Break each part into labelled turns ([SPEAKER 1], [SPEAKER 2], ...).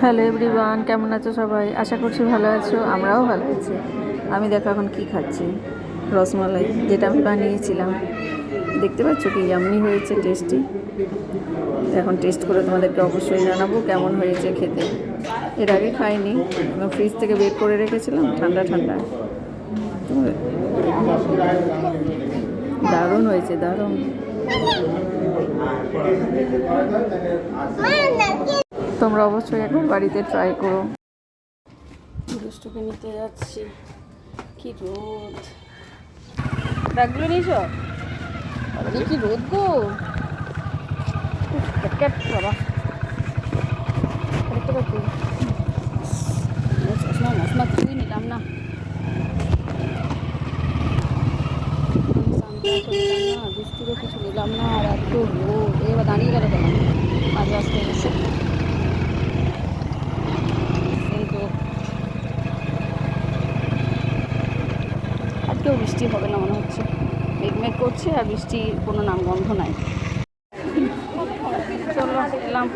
[SPEAKER 1] Hello everyone কেমন আছো সবাই? আশা করছি ভালো আছো, আমরাও ভালো আছি। আমি দেখো এখন কি খাচ্ছি। রসমালাই, যেটা আমি বানিয়েছিলাম। দেখতে পাচ্ছ কি ইয়াম্মি হয়েছে টেস্টি এখন টেস্ট করে তোমাদেরকে অবশ্যই জানাব কেমন হয়েছে খেতে। এর আগে খাইনি ফ্রিজ থেকে বের করে রেখেছিলাম, ঠান্ডা ঠান্ডা। দারুণ হয়েছে, দারুণ। তোমরা অবশ্যই একবার বাড়িতে ট্রাই করো। দুষ্টুকে নিতে যাচ্ছি। কি রোদ। ব্যাগগুলো নিয়েছ কি রোদ গো। বাবা। নিলাম না। কিছু নিলাম না, আর এত রোদ। এবার দাঁড়িয়ে গেল কেন? মাঝ রাস্তায় এসে এই তো আজকেও বৃষ্টি হবে না মনে হচ্ছে। মেঘ মেঘ করছে আর বৃষ্টির কোনো নাম গন্ধ নাই। চলো এলাম।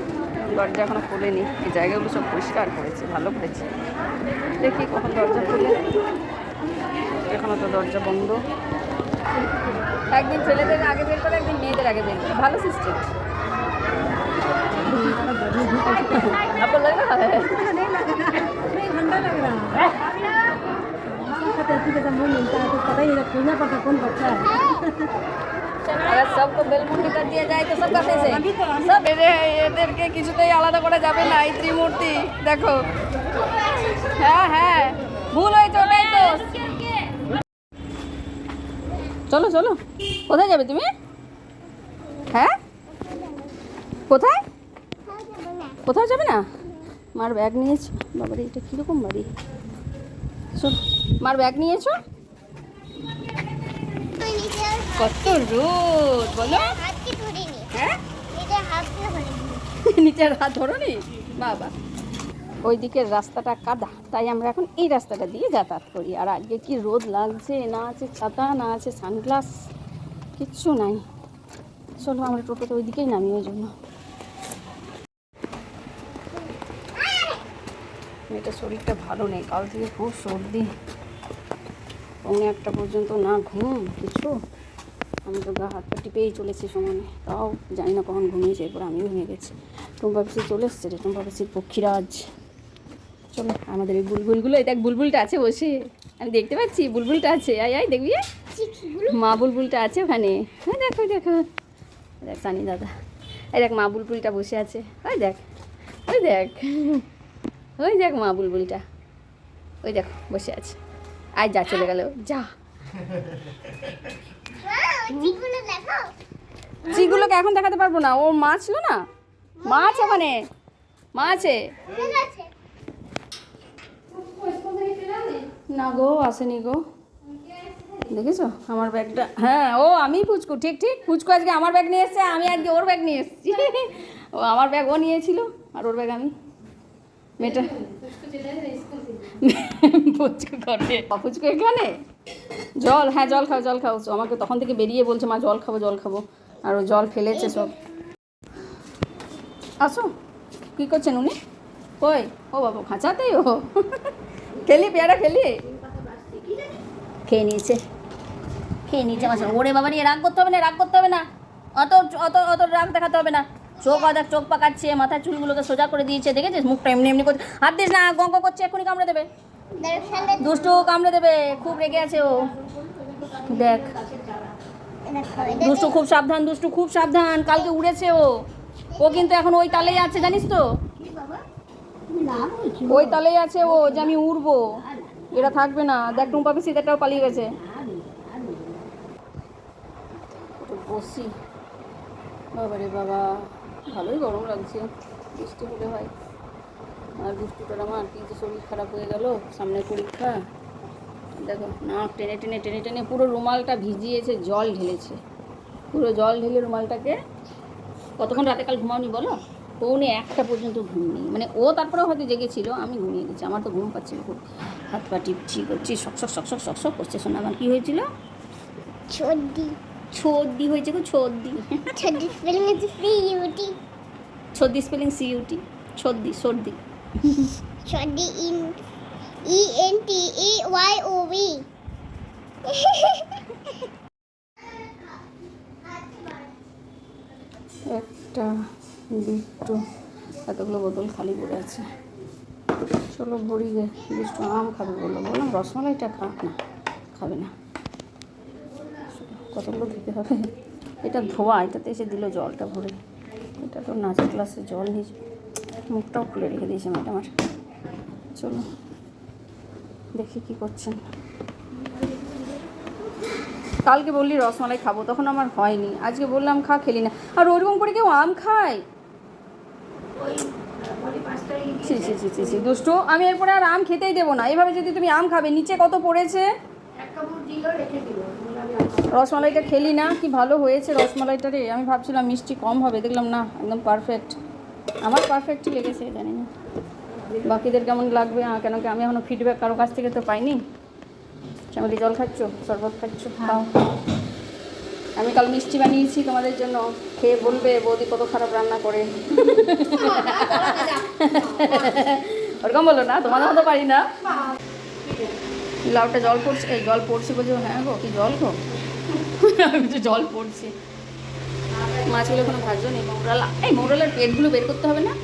[SPEAKER 1] দরজা এখনও খোলেনি। এই জায়গাগুলো সব পরিষ্কার করেছে ভালো করেছে। দেখি কখন দরজা খুলে। এখনও তো দরজা বন্ধ। একদিন ছেলেদের আগে বের করে একদিন মেয়েদের আগে বের করে। ভালো সিস্টেম আপনার লাগে না?
[SPEAKER 2] ठंडा लग रहा है पता है कि मुंह मिलता है तो पता ही नहीं खोजना पड़ता कौन बच्चा है
[SPEAKER 1] अगर सबको বেলমুন্ডি कर दिया जाए तो सब कैसे से সব এদের এদেরকে কিছুতেই আলাদা করা যাবে না এই ত্রিমূর্তি দেখো হ্যাঁ হ্যাঁ ভুল হয়েছে ওটাই তো চলো চলো কোথায় যাবে তুমি হ্যাঁ কোথায় কোথাও যাবে না মার ব্যাগ নিয়েছো বাবারে এটা কীরকম বাড়ি শোন মার ব্যাগ নিয়েছো? কত রোদ, বলো। হ্যাঁ? নিচের হাত ধরনি? বাবা। ওই দিকের রাস্তাটা কাদা, তাই আমরা এখন এই রাস্তাটা দিয়ে যাতায়াত করি। আর আজকে কি রোদ লাগছে, না আছে ছাতা, না আছে সানগ্লাস, কিচ্ছু নাই। চলো আমরা টোটোতে ওই দিকেই নামি ওই জন্য। মেয়েটার শরীরটা ভালো নেই। কাল থেকে খুব সর্দি। পৌনে একটা পর্যন্ত না ঘুম কিছু। আমি তো গা হাত পা টিপেই চলেছি সমানে। তাও জানি না কখন ঘুমিয়েছে এরপর আমিও ঘুমিয়ে গেছি। টুম্পা পিসি চলে এসছে রে টুম্পা পিসির পক্ষীরাজ। চলো আমাদের এই বুলবুলগুলো এই দেখ বুলবুলটা আছে বসে। আমি দেখতে পাচ্ছি বুলবুলটা আছে। আয় আয় দেখবি? মা বুলবুলটা আছে ওখানে। হ্যাঁ দেখো দেখো। দেখ সানি দাদা। এই দেখ মা বুলবুলটা বসে আছে। ওই দেখ ওই দেখ। ওই দেখ মা বুলবুলটা। ওই দেখো, বসে আছে। আয় যা, চলে গেল। যা।
[SPEAKER 3] চিগুলো
[SPEAKER 1] চিগুলোকে এখন দেখাতে পারব না। ও মা ছিল না? মা আছে ওখানে। মা আছে। না গো, আসেনি গো। দেখেছ? আমার ব্যাগটা। হ্যাঁ ও আমি পুচকু। ঠিক ঠিক। পুচকু আজকে আমার ব্যাগ নিয়ে এসছে, আমি আজকে ওর ব্যাগ নিয়ে এসেছি। ও আমার ব্যাগ ও নিয়েছিল, আর ওর ব্যাগ আমি। মেয়েটা? পুচকু করে পুচকু এখানে? জল হ্যাঁ জল খাও জল খাও। আমাকে তখন থেকে বেরিয়ে বলছে মা জল খাব জল খাব। আর ও জল ফেলেছে সব। আসো। কী করছেন উনি? কই? ও বাবা খাঁচাতেই ও? খেলি পেয়ারা খেলি? খেয়ে নিয়েছে। খেয়ে নিয়েছে আমার ওরে বাবা নিয়ে রাগ করতে হবে না রাগ করতে হবে না। অত অত অত রাগ দেখাতে হবে না। চোখ আদার চোখ পাকাচ্ছে, মাথার চুলগুলোকে সোজা করে দিয়েছে, দেখেছিস? মুখটা এমনি এমনি করছে। হাত দিস না, গঙ্গ করছে, এক্ষুনি কামড়ে দেবে। দুষ্টু কামড়ে দেবে, খুব রেগে আছে ও। দেখ। দুষ্টু খুব সাবধান, দুষ্টু খুব সাবধান, কালকে উড়েছে ও। ও কিন্তু এখন ওই তালেই আছে, জানিস তো? ওই তালেই আছে ও, যে আমি উড়বো। এরা থাকবে না। দেখ, টুম্পা পিসি দেখাও পালিয়ে গেছে। বসি বাবারে বাবা। ভালোই গরম লাগছে, বৃষ্টি হলে হয়। আর দুষ্টুটার আমার কিন্তু শরীর খারাপ হয়ে গেল সামনে পরীক্ষা। দেখো না টেনে টেনে টেনে টেনে পুরো রুমালটা ভিজিয়েছে, জল ঢেলেছে। পুরো জল ঢেলে রুমালটাকে কতক্ষণ রাতে কাল ঘুমাওনি বলো? পৌনে একটা পর্যন্ত ঘুম নেই মানে ও তারপরেও হয়তো জেগেছিল, আমি ঘুমিয়ে গেছি, আমার তো ঘুম পাচ্ছিল খুব। হাত পা টিপছি করছি, shock shock shock shock shock shock করছে। শোনা, আমার কী হয়েছিল?
[SPEAKER 3] ছড্ডি
[SPEAKER 1] সর্দি হয়েছে গো সর্দি
[SPEAKER 3] ছড্ডি স্পেলিং হচ্ছে সি ইউটি
[SPEAKER 1] সর্দি স্পেলিং সিইউটি সর্দি সর্দি
[SPEAKER 3] সর্দি in E N T E Y O V
[SPEAKER 1] একটা দুটো এতগুলো বোতল খালি পড়ে আছে। চলো ভরি গে দুটো আম খাবে বলল। বললাম রসমালাইটা খা না খাবে না। কতগুলো দিতে হবে? এটা ধোয়া, এটাতে এসে দিল জলটা ভরে। এটা তো নাচের ক্লাসে জল নিয়ে মুখটাও খুলে রেখে দিয়েছে ম্যাডাম আর চলো দেখি কি করছেন। কালকে বললি রসমালাই খাব, তখন আমার হয়নি। আজকে বললাম খা, খেলি না। আর ওরকম করে কেউ আম খায়? ছি দুষ্টু, আমি এরপরে আর আম খেতেই দেবো না। এভাবে যদি তুমি আম খাবে, নিচে কত পড়েছে? রসমালাইটা খেলি না কি ভালো হয়েছে রসমালাইটা রে? আমি ভাবছিলাম মিষ্টি কম হবে দেখলাম না একদম পারফেক্ট আমার পারফেক্টই লেগেছে জানি না। বাকিদের কেমন লাগবে কেন কি আমি এখনও ফিডব্যাক কারও কাছ থেকে তো পাইনি? শ্যামলি জল খাচ্ছ? শরবত খাচ্ছ? খাও। আমি কাল মিষ্টি বানিয়েছি তোমাদের জন্য। খেয়ে বলবে বৌদি কত খারাপ রান্না করে। ওরকম বলো না তোমাদের মতো পারি না। লাউটা জল পড়ছে এই জল পড়ছে বলছে হ্যাঁ গো কি জল গো? জল পড়ছে। মাছগুলো কোনো ভাজো নেই, মৌরালা। এই মৌরালার পেটগুলো বের করতে হবে না?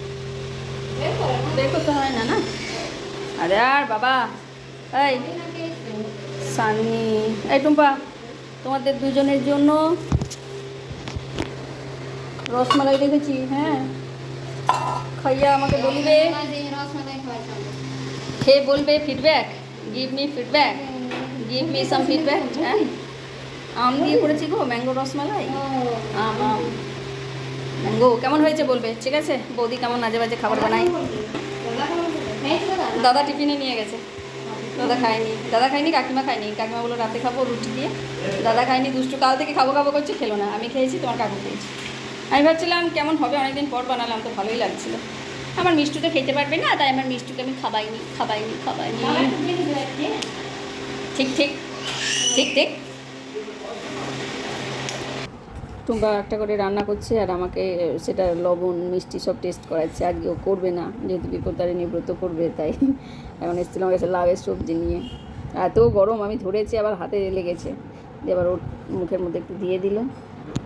[SPEAKER 1] বের করতে হয় না না? আরে আর বাবা, এই সানি, এই টুম্পা, তোমাদের দুজনের জন্য রসমালাই রেখেছি হ্যাঁ? খাইয়া আমাকে বলবে, খেয়ে বলবে feedback give me feedback give me some feedback হ্যাঁ? আম দিয়ে করেছি গো ম্যাঙ্গো রসমালাই। আম আম। ম্যাঙ্গো কেমন হয়েছে বলবে? ঠিক আছে? বৌদি কেমন মাঝে মাঝে খাবার বানাই দাদা টিফিনে নিয়ে গেছে। দাদা খায়নি। দাদা খায়নি কাকিমা খায়নি। কাকিমা বলল রাতে খাব রুটি দিয়ে। দাদা খায়নি দুষ্টু কাল থেকে খাব খাব করছে খেলো না। আমি খেয়েছি তোমার কাকু খেয়েছি। আমি ভাবছিলাম কেমন হবে? অনেকদিন পর বানালাম তো ভালোই লাগছিল। আমার মিষ্টুটা খেতে পারবে না তাই আমার মিষ্টুকে আমি খাবাইনি খাবাইনি খাবাইনি। ঠিক ঠিক ঠিক ঠিক। টুম্বা একটা করে রান্না করছে আর আমাকে সেটা লবণ মিষ্টি সব টেস্ট করাচ্ছে। আজকে ও করবে না যেহেতু বিপদারিণী ব্রত করবে তাই এখন এসেছিল আমার কাছে লাভের সবজি নিয়ে। এত গরম আমি ধরেছি আবার হাতে লেগেছে। দিয়ে আবার ওর মুখের মধ্যে একটু দিয়ে দিল।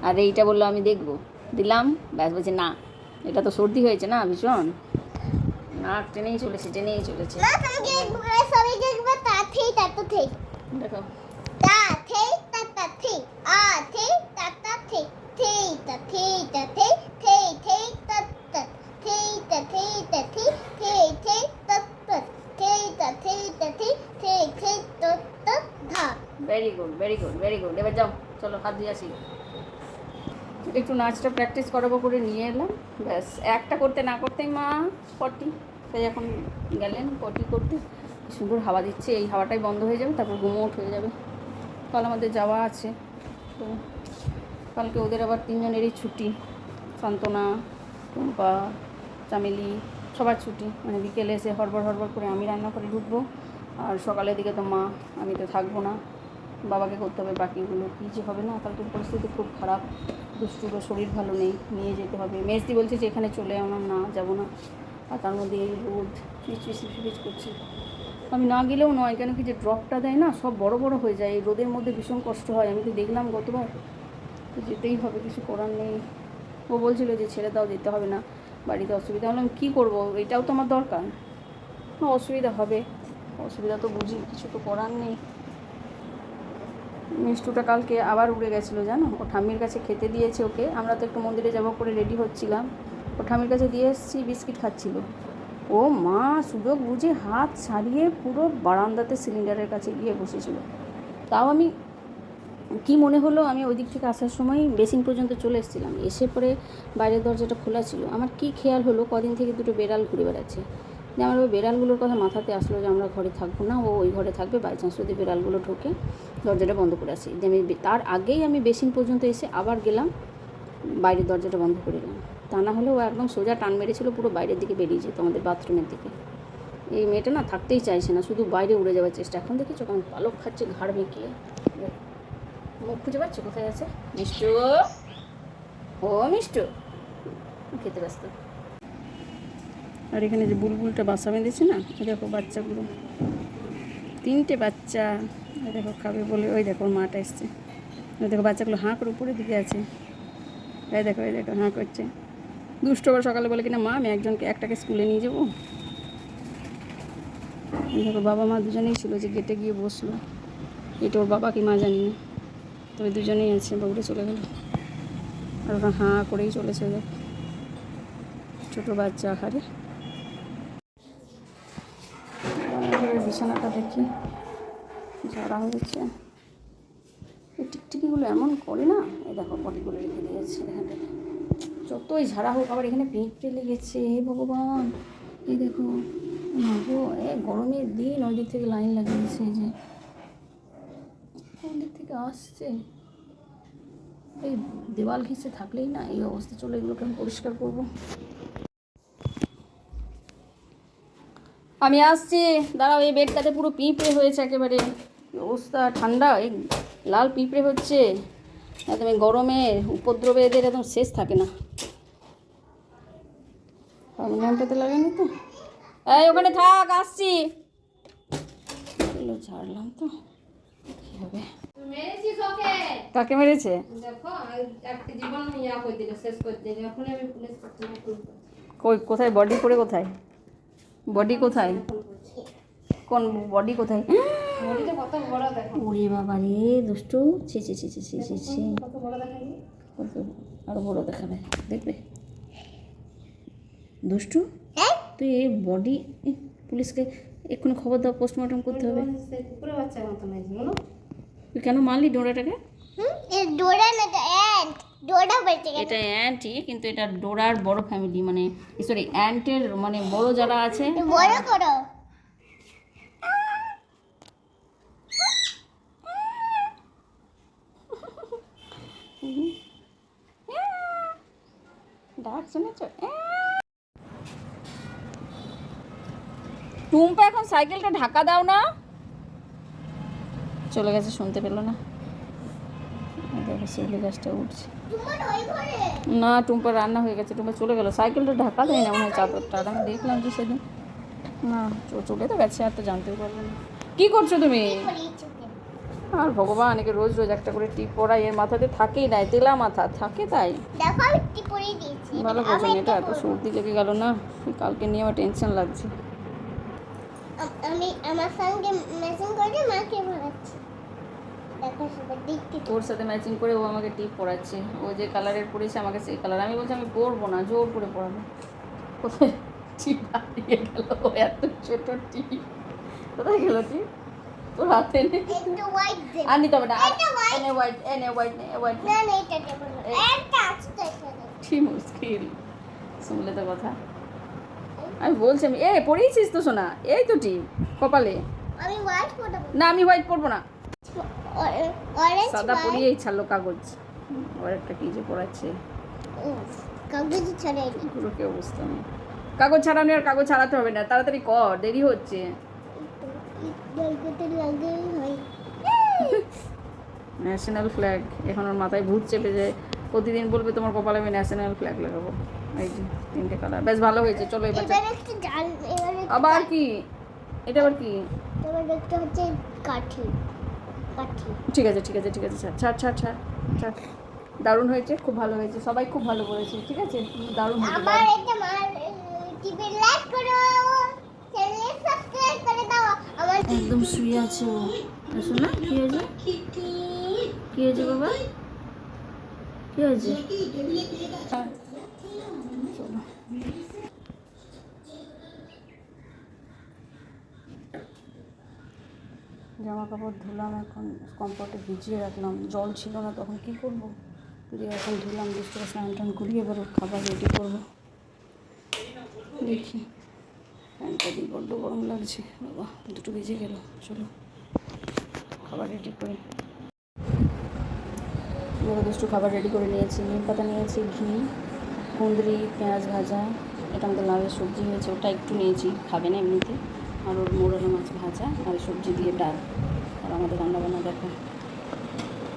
[SPEAKER 1] আর এইটা বলল আমি দেখব। দিলাম ব্যাস বলছে না এটা তো সর্দি হয়েছে না ভীষণ। নাক টেনেই চলেছে টেনেই চলেছে।
[SPEAKER 3] না
[SPEAKER 1] দেখো
[SPEAKER 3] তা থেই তা তা থেই আ থেই তা তা থেই থেই তা থেই তা থেই থেই থেই তা তা থেই তা থেই তা থেই থেই থেই তা তা থেই তা থেই তা থেই থেই থেই তা তা ধা
[SPEAKER 1] ভেরি গুড ভেরি গুড এবার যাও, চলো, হাত দিয়ে আসি। একটু নাচটা প্র্যাকটিস করাবো করে নিয়ে এলাম। ব্যাস, একটা করতে না করতেই মা, পটি। তাই এখন গেলেন পটি করতে। সুন্দর হাওয়া দিচ্ছে, এই হাওয়াটাই বন্ধ হয়ে যাবে, তারপর গুমোট হয়ে যাবে। কাল আমাদের যাওয়া আছে, তো কালকে ওদের আবার তিনজনেরই ছুটি। সান্তনা টুম্পা, চামেলি, সবার ছুটি। মানে বিকেলে এসে হরবর হরবর করে আমি রান্না করে ঢুকবো, আর সকালের দিকে তো মা, আমি তো থাকব না। বাবাকে করতে হবে, বাকিগুলো কী যে হবে না? কালকের পরিস্থিতি খুব খারাপ। দুষ্টুরও শরীর ভালো নেই, নিয়ে যেতে হবে। মেজদি বলছে যে, এখানে চলে আমার না যাব না। আর তার মধ্যে এই রোদ চিচ ফিচ করছে। আমি না গেলেও নয়, কেন কি যে ড্রপটা দেয় না, সব বড় বড় হয়ে যায়। এই রোদের মধ্যে ভীষণ কষ্ট হয়। আমি তো দেখলাম গতবার। তো যেতেই হবে, কিছু করার নেই। ও বলছিল যে, ছেড়ে দাও, যেতে হবে না। বাড়িতে অসুবিধা। হলাম কী করব? এটাও তো আমার দরকার? অসুবিধা হবে। অসুবিধা তো বুঝি, কিছু তো করার নেই। মিষ্টুটা কালকে আবার উড়ে গেছিল, জানো? ও ঠাম্মির কাছে খেতে দিয়েছে ওকে। আমরা তো একটু মন্দিরে যাব করে রেডি হচ্ছিলাম। ও ঠাম্মির কাছে দিয়ে এসেছি, বিস্কিট খাচ্ছিল। ও মা, সুযোগ বুঝে হাত ছাড়িয়ে পুরো বারান্দাতে সিলিন্ডারের কাছে গিয়ে বসেছিল। তাও আমি, কি মনে হলো, আমি ওই দিক থেকে আসার সময় বেসিন পর্যন্ত চলে এসেছিলাম। এসে পরে বাইরের দরজাটা খোলা ছিল। আমার কি খেয়াল হলো, কদিন থেকে দুটো বেড়াল ঘুরে বেড়াচ্ছে। যে আমার ওই বেড়ালগুলোর কথা মাথাতে আসলো যে আমরা ঘরে থাকব না, ও ওই ঘরে থাকবে। বাই চান্স যদি বেড়ালগুলো ঢোকে, দরজাটা বন্ধ করে আসি। যে আমি তার আগেই আমি বেসিন পর্যন্ত এসে আবার গেলাম, বাইরের দরজাটা বন্ধ করে এলাম তা না হলে ও একদম সোজা টান মেরেছিল, পুরো বাইরের দিকে বেরিয়ে যেত আমাদের বাথরুমের দিকে। এই মেয়েটা না থাকতেই চাইছে না, শুধু বাইরে উড়ে যাওয়ার চেষ্টা। এখন দেখেছ কেমন পালক খাচ্ছে, ঘাড় বেঁকিয়ে মুখ খুঁজে পাচ্ছ কোথায় আছে? মিষ্টু? ও মিষ্টু। খেতে ব্যস্ত। আর এখানে যে বুলবুলটা বাসা বেঁধেছে না, এই দেখো বাচ্চাগুলো। তিনটে বাচ্চা, এই দেখো খাবে বলে, ওই দেখো ওর মাটা এসছে। ওই দেখো বাচ্চাগুলো হাঁ করে উপরের দিকে আছে। এই দেখো এই দেখো হাঁ করছে। দুষ্ট আবার সকালে বলে কিনা, মা, আমি একজনকে, একটাকে স্কুলে নিয়ে যাব? দেখো বাবা মা দুজনেই ছিল যে গেটে গিয়ে বসল। এটা ওর বাবা কি মা জানি না। তবে দুজনেই আছে বাবুটা চলে গেল। আর ওরা হাঁ করেই চলেছে দেখ ছোটো বাচ্চা আহারে এবারে বিছানাটা দেখি। ঝাড়া হয়েছে এই টিকটিকিগুলো এমন করে না? এই দেখো, বডিগুলো রেখে দিয়েছে যতই ঝাড়া হোক, আবার এখানে পিঁপড়ে লেগেছে। হে ভগবান! এই দেখো মাগো এ গরমের দিন ওই দিক থেকে লাইন লাগিয়েছে যে, কোন দিক থেকে আসছে? এই দেওয়াল ঘেঁষে থাকলেই না এই অবস্থা। চলে এগুলোকে আমি পরিষ্কার করব। আমি আসছি। দাঁড়াও এই বেডটাতে পুরো পিঁপড়ে হয়েছে একেবারে। অবস্থা ঠান্ডা এই লাল পিঁপড়ে হচ্ছে। একদম এই গরমে উপদ্রবে এদের একদম শেষ থাকে না। পেতে লাগেনি তো। এই ওখানে থাক আসছি। ঝাড়লাম তো। কী হবে? কাকে মেরেছে? কই কোথায়? বডি করে কোথায়? বডি কোথায়? কোন বডি কোথায়?
[SPEAKER 2] বডিটা কত বড় দেখো।
[SPEAKER 1] ওরে বাবা রে দুষ্টু। ছি ছি ছি ছি ছি ছি ছি।
[SPEAKER 2] আরও বড়
[SPEAKER 1] দেখাবে দেখবে? দুষ্টু
[SPEAKER 3] হ্যাঁ?
[SPEAKER 1] তুই এই বডি পুলিশকে এক্ষুনি খবর দাও পোস্টমর্টম করতে হবে। তুই কেন মারলি ডোরাটাকে?
[SPEAKER 3] ডোরা না
[SPEAKER 1] এটা অ্যান্টই কিন্তু এটা ডোরার বড় ফ্যামিলি মানে সরি অ্যান্টের মানে বড় যারা আছে
[SPEAKER 3] বড় করো।
[SPEAKER 1] ডাক শুনেছ? টুম্পা এখন সাইকেলটা ঢাকা দাও না। চলে গেছে শুনতে পেল না। শিউলি গাছটা উঠছে। না টুম্পা রান্না হয়ে গেছে। টুম্পা চলে গেল। সাইকেলটা ঢাকা দেয় না মনে হয় চাদরটা। আর আমি দেখলাম যে সেদিন না চলে তো গেছে আর তো জানতেও পারব না। কী করছ তুমি? আর ভগবান একে রোজ রোজ একটা করে টিপ পড়াই এর মাথাতে থাকেই নাই তেলা মাথা। থাকে তাই? ভালো বোঝেন এটা এত সর্দি লেগে গেল না? কালকে নিয়ে আমার টেনশন লাগছে।
[SPEAKER 3] আমি আমার সঙ্গে ম্যাচিং করে মাকে পড়াচ্ছি দেখো সবাই দেখতে তো।
[SPEAKER 1] ওর সাথে ম্যাচিং করে ও আমাকে টিপ পরাচ্ছে ও যে কালারের পরেছে আমাকে সেই কালার আমি বলছি আমি পরবো না জোর করে পরাবো। কোথায় টিপ হারিয়ে গেল ও এত ছোট টিপ কোথায় গেল টিপ তোর হাতে নেই। আর নিতে হবে না এনে হোয়াইট এনে হোয়াইট কি মুশকিল। শুনলে তো কথা। আমি বলছি আমি এ পড়িয়েছিস তো শোনা এই তো টিপ কপালে।
[SPEAKER 3] আমি হোয়াইট
[SPEAKER 1] না আমি হোয়াইট পরবো না। সাদা পরিয়েই ছাড়লো কাগজ। আবার একটা কি যে পড়াচ্ছে?
[SPEAKER 3] কাগজ ছড়াই নি
[SPEAKER 1] পুরো কি অবস্থা নেই কাগজ ছাড়ানো আর কাগজ ছাড়াতে হবে না তাড়াতাড়ি কর দেরি হচ্ছে। ন্যাশনাল ফ্ল্যাগ এখন ওর মাথায় ভূত চেপে যায়। প্রতিদিন বলবে তোমার কপালে আমি ন্যাশনাল ফ্ল্যাগ লাগাবো। এই যে তিনটে কালার বেশ ভালো হয়েছে চলো এবার আবার কি এটা আবার কি?
[SPEAKER 3] হচ্ছে কাঠি।
[SPEAKER 1] ঠিক আছে ঠিক আছে ঠিক আছে স্যার ছাড় ছাড় ছাড় ছাড়। দারুণ হয়েছে খুব ভালো হয়েছে সবাই খুব ভালো করেছে ঠিক আছে? দারুণ একদম শুয়ে আছে ও। শোনা কি হয়েছে? কি হয়েছে বাবা? কি হয়েছে? চলো। জামা কাপড় ধুলাম, এখন কমফর্টে ভিজিয়ে রাখলাম। জল ছিল না, তখন কি করব? দিয়ে এখন ধুলাম, দুষ্ট করে স্নান টান করিয়ে এবার খাবার রেডি করব। দেখি। ফ্যানটা দিয়ে বড্ড গরম লাগছে। বাবা, দুটো বেজে গেল। চলো, খাবার রেডি করে আমরা দুষ্টু খাবার রেডি করে নিয়েছি। নিম পাতা নিয়েছি, ঘি, কুঁদরি, পেঁয়াজ ভাজা। এটা আমাদের লাভের সবজি হয়েছে, ওটা একটু নিয়েছি। খাবে না এমনিতে। আর ওর মোরলা মাছ ভাজা আর সবজি দিয়ে ডাল। আর আমাদের রান্নাবান্না দেখো।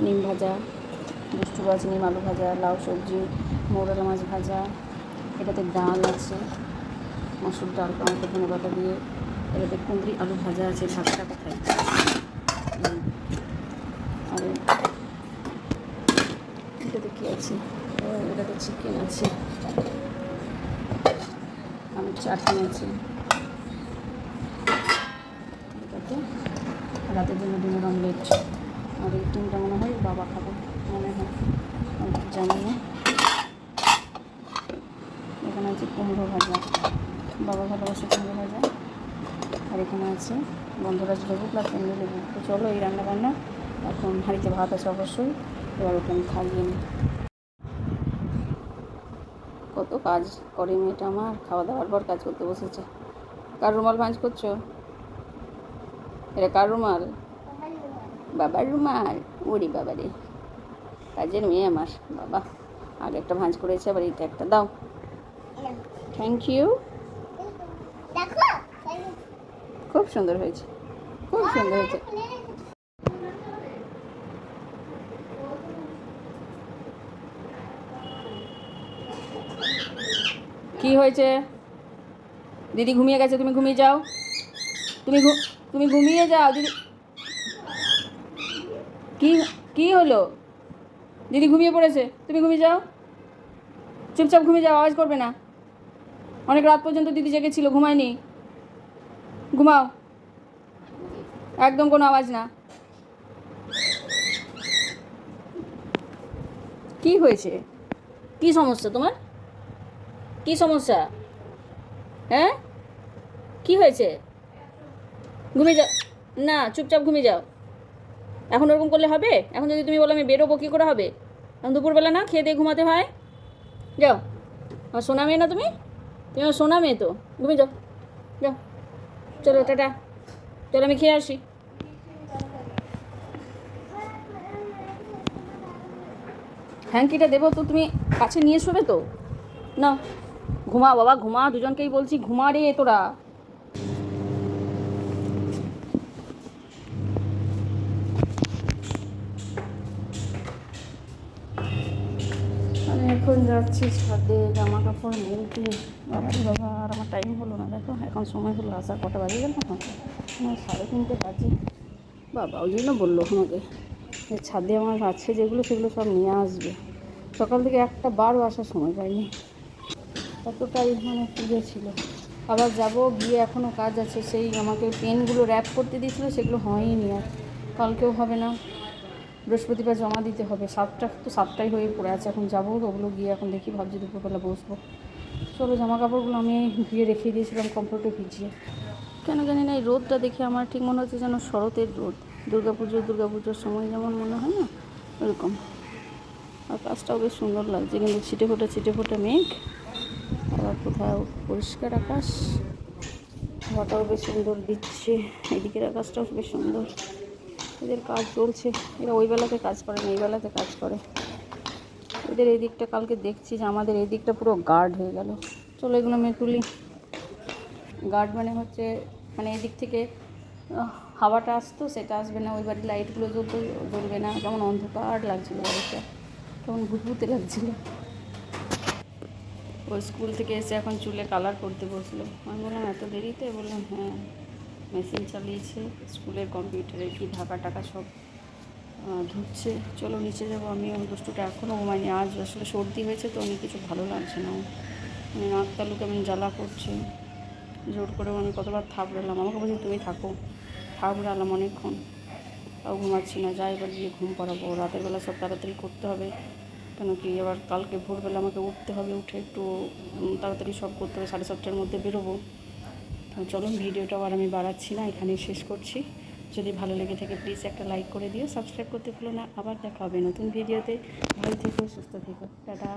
[SPEAKER 1] নিম ভাজা দুষ্টু গাছ নিম আলু ভাজা, লাউ সবজি মোরলা মাছ ভাজা। এটাতে ডাল আছে, মসুর ডাল, টমেটো, ধনে পাতা দিয়ে। এটাতে কুঁদরি আলু ভাজা আছে, ভাতটা কোথায়? আর, এটাতে কী আছে? এটাতে চিকেন আছে। আর চাটনি আছে। এটাতে রাতের জন্য ডিমের অমলেট আর এই ডিমটা মনে হয় বাবা খাবে, মনে হয়। জানি না। এখানে আছে কুমড়ো ভাজা। বাবা ভালোবাসে কুমড়ো ভাজা। আর এখানে আছে গন্ধরাজ লেবু প্লাস এমনি লেবু। তো চলো এই রান্না বান্না এখন হাঁড়িতে ভাত আছে অবশ্যই। এবার আমি খাইয়ে নিই। কত কাজ করে মেয়েটা আমার। খাওয়া দাওয়ার পর কাজ করতে বসেছে। কার রুমাল ভাঁজ করছ? এটা কার রুমাল? বাবার রুমাল? ওরে বাবা রে। কাজের মেয়ে আমার বাবা। আগে একটা ভাঁজ করেছে আবার এইটা একটা দাও। থ্যাংক ইউ খুব সুন্দর হয়েছে। খুব সুন্দর হয়েছে। কি হয়েছে? দিদি ঘুমিয়ে গেছে তুমি ঘুমিয়ে যাও। তুমি ঘু- তুমি ঘুমিয়ে যাও দিদি কি কি হলো? দিদি ঘুমিয়ে পড়েছে, তুমি ঘুমিয়ে যাও। চুপচাপ ঘুমিয়ে যাও, আওয়াজ করবে না। অনেক রাত পর্যন্ত দিদি জেগেছিল ঘুমায়নি। ঘুমাও। একদম কোনো আওয়াজ না। কি হয়েছে? কি সমস্যা তোমার? কি সমস্যা? হ্যাঁ? কি হয়েছে? ঘুমিয়ে যাও। না, চুপচাপ ঘুমিয়ে যাও। এখন ওরকম করলে হবে? এখন যদি তুমি বলো আমি বেরোবো, কী করে হবে? এখন দুপুরবেলা না, খেয়ে দিয়ে ঘুমাতে হয়। যাও। আমার সোনা মেয়ে না তুমি? তুমি আমার সোনা মেয়ে তো। ঘুমিয়ে যাও। যাও। চলো, টাটা। চলো, আমি খেয়ে আসি। হ্যাঙ্কিটা দেবো তো, তুমি কাছে নিয়ে শোবে তো? না। ঘুমা বাবা, ঘুমা, দুজনকেই বলছি, ঘুমা রে তোরা আমি এখন যাচ্ছি ছাদে জামা কাপড় মেলতে বাবা, আর আমার টাইম হলো না, দেখো, এখন সময় হলো আসার কটা বাজে গেল না আমার সাড়ে তিনটে বাজে। বাবা, ওই জন্য বলল আমাকে যে ছাদে আমার আছে যেগুলো, সেগুলো সব নিয়ে আসবে। সকাল থেকে একটা বারও আসার সময় পাইনি। এতটাই মানে পুজো ছিল। আবার যাব, গিয়ে এখনও কাজ আছে, সেই আমাকে পেনগুলো র্যাপ করতে দিয়েছিলো, সেগুলো হয়নি আর। কালকেও হবে না। বৃহস্পতিবার জমা দিতে হবে। সাতটা তো সাতটাই হয়ে পড়ে আছে, এখন যাব, ওগুলো গিয়ে এখন দেখি, ভাবছি দুপুরবেলা বসবো। চলো জামা কাপড়গুলো আমি ধুয়ে রেখে দিয়েছিলাম কমফোর্টে ভিজিয়ে। কেন জানি না, এই রোদটা দেখে আমার ঠিক মনে হচ্ছে যেন শরতের রোদ। দুর্গাপুজো, দুর্গাপুজোর সময় যেমন মনে হয় না, ওরকম। আকাশটাও বেশ সুন্দর লাগছে, কিন্তু ছিটে ফোটা ছিটে ফোটা মেঘ। আবার কোথাও পরিষ্কার আকাশ। হাওয়াটাও বেশ সুন্দর দিচ্ছে, এদিকের আকাশটাও বেশ সুন্দর। এদের কাজ চলছে। এরা ওই বেলাতে কাজ করে না, এই বেলাতে কাজ করে। এদের এই দিকটা কালকে দেখছি যে আমাদের এই দিকটা পুরো গার্ড হয়ে গেল। চলো এগুলো আমি তুলি গার্ড মানে হচ্ছে মানে এদিক থেকে হাওয়াটা আসতো, সেটা আসবে না। ওই বাড়ির লাইটগুলো জ্বলতো, জ্বলবে না। কেমন অন্ধকার লাগছিল বাড়িটা কেমন ভূতভূতে লাগছিল। ও স্কুল থেকে এসে এখন চুলে কালার করতে বসল। আমি বললাম, এত দেরিতে? বললাম হ্যাঁ। মেশিন চালিয়েছে, স্কুলের কম্পিউটারে কি ঢাকা টাকা সব ধুচ্ছে চলো নিচে যাব, আমিও দুষ্টুটা এখনও ঘুমাইনি। আজ আসলে সর্দি হয়েছে তো অনেক কিছু ভালো লাগছে না। ওর। মানে নাক তালু কেমন জ্বালা করছে। জোর করে আমি কতবার থাপড়ালাম আমাকে বলছি, তুমি থাকো। থাপড়ালাম অনেকক্ষণ। তাও ঘুমাচ্ছি না। যাই এবার গিয়ে ঘুম পাড়াবো। রাতের বেলা সব তাড়াতাড়ি করতে হবে। কেন কি, এবার কালকে ভোরবেলা আমাকে উঠতে হবে, উঠে একটু তাড়াতাড়ি সব করতে হবে। সাড়ে সাতটার মধ্যে বেরোবো। তো চলুন ভিডিওটা আর আমি বাড়াচ্ছি না, এখানেই শেষ করছি। যদি ভালো লেগে থাকে প্লিজ একটা লাইক করে দিও। সাবস্ক্রাইব করতে ভুলো না। আবার দেখা হবে নতুন ভিডিওতে। ভালো থেকো, সুস্থ থেকো। টাটা।